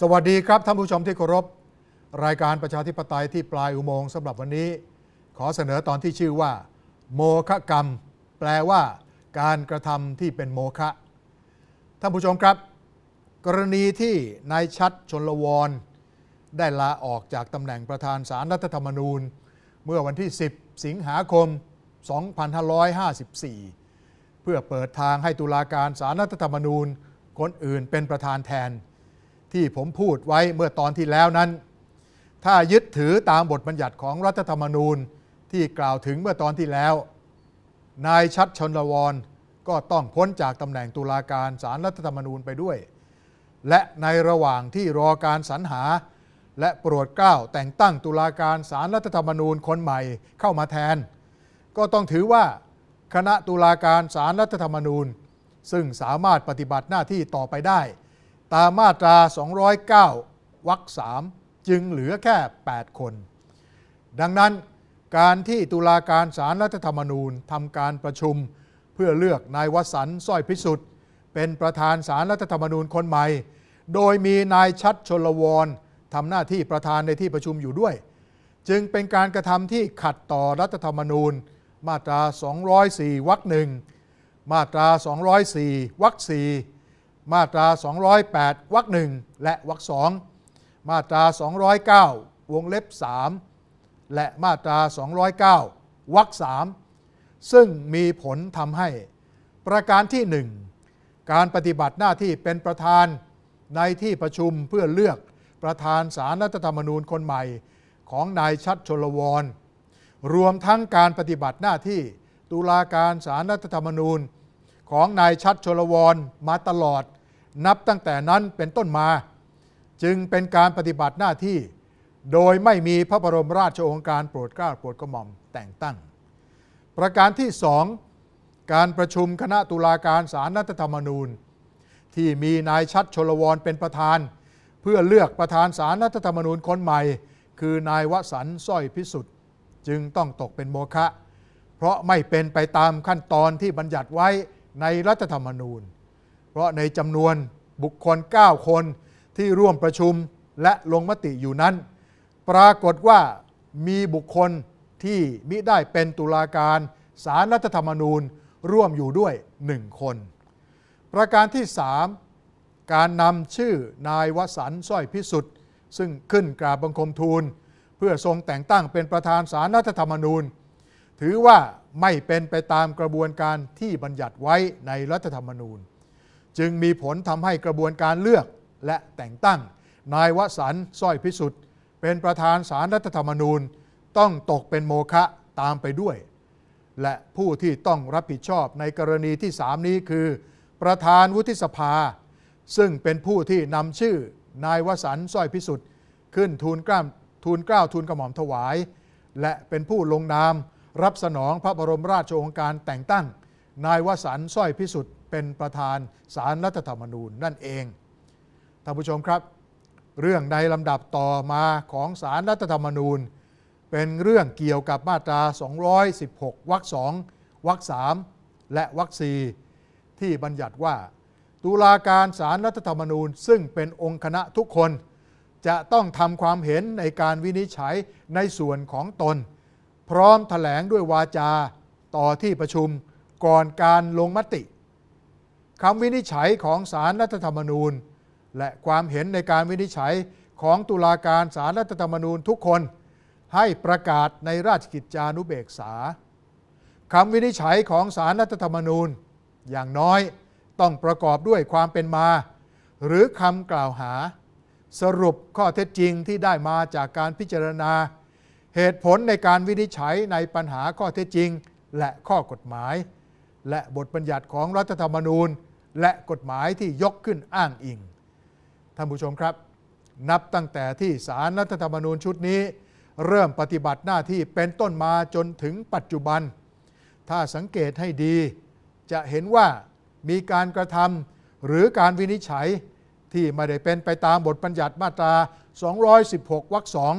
สวัสดีครับท่านผู้ชมที่เคารพ รายการประชาธิปไตยที่ปลายอุโมงค์สำหรับวันนี้ ขอเสนอตอนที่ชื่อว่า โมฆกรรม แปลว่า การกระทำที่เป็นโมฆะท่านผู้ชมครับ กรณีที่นายชัดชนลวร ได้ลาออกจากตำแหน่งประธานสารรัฐธรรมนูญ เมื่อวันที่ 10 สิงหาคม 2554 เพื่อเปิดทางให้ตุลาการสารรัฐธรรมนูญคนอื่นเป็นประธานแทน ที่ผมพูดไว้เมื่อตอนที่แล้วนั้น ถ้ายึดถือตามบทบัญญัติของรัฐธรรมนูญที่กล่าวถึงเมื่อตอนที่แล้ว นายชัดชนลวรก็ต้องพ้นจากตำแหน่งตุลาการสารรัฐธรรมนูญไปด้วย และในระหว่างที่รอการสรรหา และโปรดเกล้าแต่งตั้งตุลาการสารรัฐธรรมนูญคนใหม่เข้ามาแทน ก็ต้องถือว่าคณะตุลาการสารรัฐธรรมนูญ ซึ่งสามารถปฏิบัติหน้าที่ต่อไปได้ ตามมาตรา 209วรรคสามจึงเหลือแค่ 8 คน ดังนั้นการที่ตุลาการสารรัฐธรรมนูญทำการประชุมเพื่อเลือกนายวสันต์สร้อยพิสุทธิ์เป็นประธานสารรัฐธรรมนูญคนใหม่ โดยมีนายชัดชนลวรทำหน้าที่ประธานในที่ประชุมอยู่ด้วย จึงเป็นการกระทำที่ขัดต่อรัฐธรรมนูญ มาตรา 204วรรคหนึ่งมาตรา 204วรรคสี่ มาตรา 208 วรรคหนึ่งและวรรคสองมาตรา 209 วงเล็บ 3 และมาตรา 209 วรรคสามซึ่งมีผลทำให้ ประการที่1การปฏิบัติหน้าที่เป็นประธานในที่ประชุมเพื่อเลือกประธานสารรัฐธรรมนูญคนใหม่ของนายชัดชลวร รวมทั้งการปฏิบัติหน้าที่ตุลาการสารรัฐธรรมนูญของนายชัดชลวรมาตลอด นับตั้งแต่นั้นเป็นต้นมา จึงเป็นการปฏิบัติหน้าที่โดยไม่มีพระบรมราชโองการโปรดเกล้าโปรดกระหม่อมแต่งตั้ง ประการที่สองการประชุมคณะตุลาการสารรัฐธรรมนูญ ที่มีนายชัดชลวรเป็นประธาน เพื่อเลือกประธานสารรัฐธรรมนูญคนใหม่ คือนายวสันต์สร้อยพิสุทธิ์ จึงต้องตกเป็นโมฆะเพราะไม่เป็นไปตามขั้นตอนที่บัญญัติไว้ในรัฐธรรมนูญ เพราะในจำนวนบุคคล 9 คนที่ร่วมประชุมและลงมติอยู่นั้น ปรากฏว่ามีบุคคลที่มิได้เป็นตุลาการสารรัฐธรรมนูญร่วมอยู่ด้วยหนึ่งคน ประการที่ 3 การนำชื่อนายวสันต์สร้อยพิสุทธิ์ ซึ่งขึ้นกราบบังคมทูล เพื่อทรงแต่งตั้งเป็นประธานสารรัฐธรรมนูญ ถือว่าไม่เป็นไปตามกระบวนการที่บัญญัติไว้ในรัฐธรรมนูญ จึงมีผลทำให้กระบวนการเลือกและแต่งตั้ง นายวสันต์สร้อยพิสุทธิ์ เป็นประธานสารรัฐธรรมนูญ ต้องตกเป็นโมฆะตามไปด้วย และผู้ที่ต้องรับผิดชอบในกรณีที่3นี้คือ ประธานวุฒิสภา ซึ่งเป็นผู้ที่นำชื่อ นายวสันต์สร้อยพิสุทธิ์ ขึ้นทูลกล้าทูลเกล้าทูลกระหม่อมถวาย และเป็นผู้ลงนาม รับสนองพระบรมราชโองการแต่งตั้ง นายวสันต์สร้อยพิสุทธิ์ เป็นประธานสารรัฐธรรมนูญนั่นเอง ท่านผู้ชมครับ เรื่องในลำดับต่อมาของสารรัฐธรรมนูญ เป็นเรื่องเกี่ยวกับมาตรา 216 วรรคสองวรรคสามและวรรคสี่ที่บัญญัติว่า ตุลาการสารรัฐธรรมนูญ ซึ่งเป็นองค์คณะทุกคน จะต้องทำความเห็นในการวินิจฉัยในส่วนของตน พร้อมถแถลงด้วยวาจาต่อที่ประชุมก่อนการลงมติ คำวินิจฉัยของสารรัฐธรรมนูญ และความเห็นในการวินิจฉัยของตุลาการสารรัฐธรรมนูญทุกคน ให้ประกาศในราชกิจจานุเบกษาคำวินิจฉัยของสารรัฐธรรมนูญ อย่างน้อยต้องประกอบด้วยความเป็นมา หรือคำกล่าวหา สรุปข้อเท็จจริงที่ได้มาจากการพิจารณา เหตุผลในการวินิจฉัยในปัญหาข้อเท็จจริง และข้อกฎหมาย และบทบัญญัติของรัฐธรรมนูญ และกฎหมายที่ยกขึ้นอ้างอิง ท่านผู้ชมครับ นับตั้งแต่ที่สารรัฐธรรมนูญชุดนี้ เริ่มปฏิบัติหน้าที่เป็นต้นมาจนถึงปัจจุบัน ถ้าสังเกตให้ดี จะเห็นว่ามีการกระทำหรือการวินิจฉัยที่ไม่ได้เป็นไปตามบทบัญญัติมาตรา 216 วรรคสอง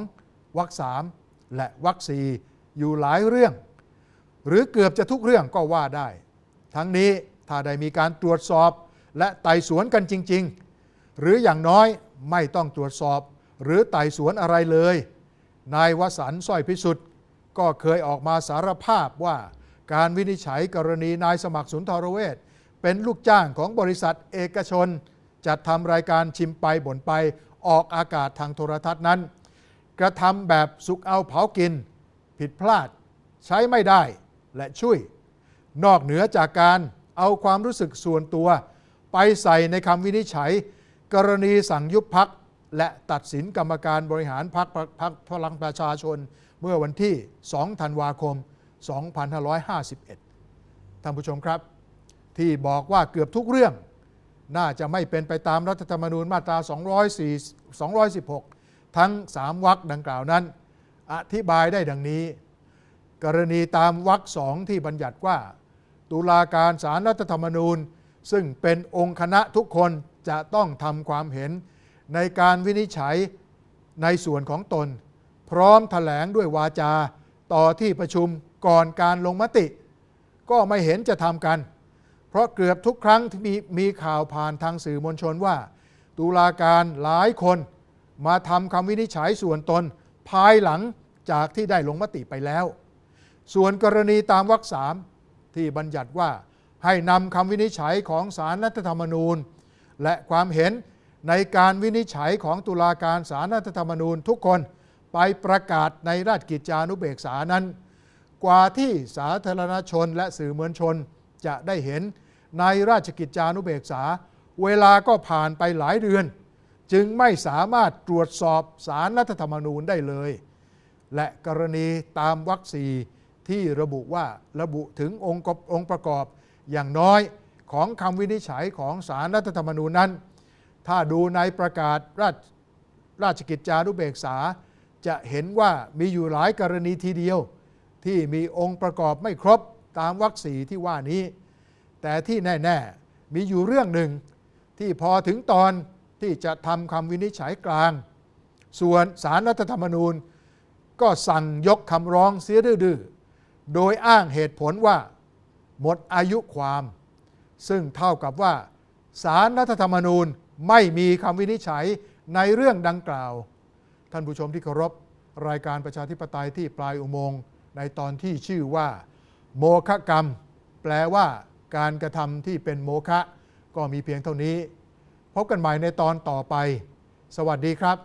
วรรคสามและวรรคสี่อยู่หลายเรื่อง หรือเกือบจะทุกเรื่องก็ว่าได้ ทั้งนี้ถ้าได้มีการตรวจสอบ และไต่สวนกันจริง ๆ หรืออย่างน้อยไม่ต้องตรวจสอบ หรือไต่สวนอะไรเลย นายวสันต์สร้อยพิสุทธิ์ก็เคยออกมาสารภาพว่าการวินิจฉัยกรณีนายสมัครสุนทรเวชเป็นลูกจ้างของบริษัทเอกชน จัดทำรายการชิมไปบ่นไปออกอากาศทางโทรทัศน์นั้น กระทำแบบสุกเอาเผากิน ผิดพลาด ใช้ไม่ได้และช่วย นอกเหนือจากการเอาความรู้สึกส่วนตัว ไปใส่ในคำวินิจฉัย กรณีสั่งยุบพักและตัดสินกรรมการบริหารพักพักพลังประชาชน เมื่อวันที่ 2 ธันวาคม 2551 ท่านผู้ชมครับ ที่บอกว่าเกือบทุกเรื่อง น่าจะไม่เป็นไปตามรัฐธรรมนูญมาตรา 204 216 ทั้ง 3วรรคดังกล่าวนั้น อธิบายได้ดังนี้ กรณีตามวรรคสองที่บัญญัติว่า ตุลาการสารรัฐธรรมนูญ ซึ่งเป็นองค์คณะทุกคนจะต้องทำความเห็น ในการวินิจฉัยในส่วนของตน พร้อมถแถลงด้วยวาจา ต่อที่ประชุมก่อนการลงมติ ก็ไม่เห็นจะทำกัน เพราะเกือบทุกครั้งที่มีมีข่าวผ่านทางสื่อมวลชนว่า ตุลาการหลายคนมาทำคำวินิจฉัยส่วนตน ภายหลังจากที่ได้ลงมติไปแล้ว ส่วนกรณีตามวรรคสาม ที่บัญญัติว่าให้นำคำวินิจฉัยของสารรัฐธรรมนูญ และความเห็นในการวินิจฉัยของตุลาการสารรัฐธรรมนูญทุกคนไปประกาศในราชกิจจานุเบกษานั้น กว่าที่สาธารณชนและสื่อมวลชนจะได้เห็นในราชกิจจานุเบกษา เวลาก็ผ่านไปหลายเดือน จึงไม่สามารถตรวจสอบสารรัฐธรรมนูญได้เลย และกรณีตามวรรคสี ที่ระบุว่าระบุถึงองค์องค์ประกอบอย่างน้อยของคำวินิจฉัยของสารรัฐธรรมนูญนั้น ถ้าดูในประกาศราชราชกิจจานุเบกษา จะเห็นว่ามีอยู่หลายกรณีทีเดียว ที่มีองค์ประกอบไม่ครบตามวรรคสีที่ว่านี้ แต่ที่แน่ ๆ มีอยู่เรื่องหนึ่ง ที่พอถึงตอนที่จะทำคำวินิจฉัยกลาง ส่วนสารรัฐธรรมนูญ ก็สั่งยกคำร้องเสียดื้อๆ โดยอ้างเหตุผลว่า หมดอายุความ ซึ่งเท่ากับว่าสารรัฐธรรมนูญไม่มีคำวินิจฉัยในเรื่องดังกล่าว ท่านผู้ชมที่เคารพรายการประชาธิปไตยที่ปลายอุโมงค์ในตอนที่ชื่อว่า โมฆกรรม แปลว่าการกระทำที่เป็นโมฆะก็มีเพียงเท่านี้ พบกันใหม่ในตอนต่อไป สวัสดีครับ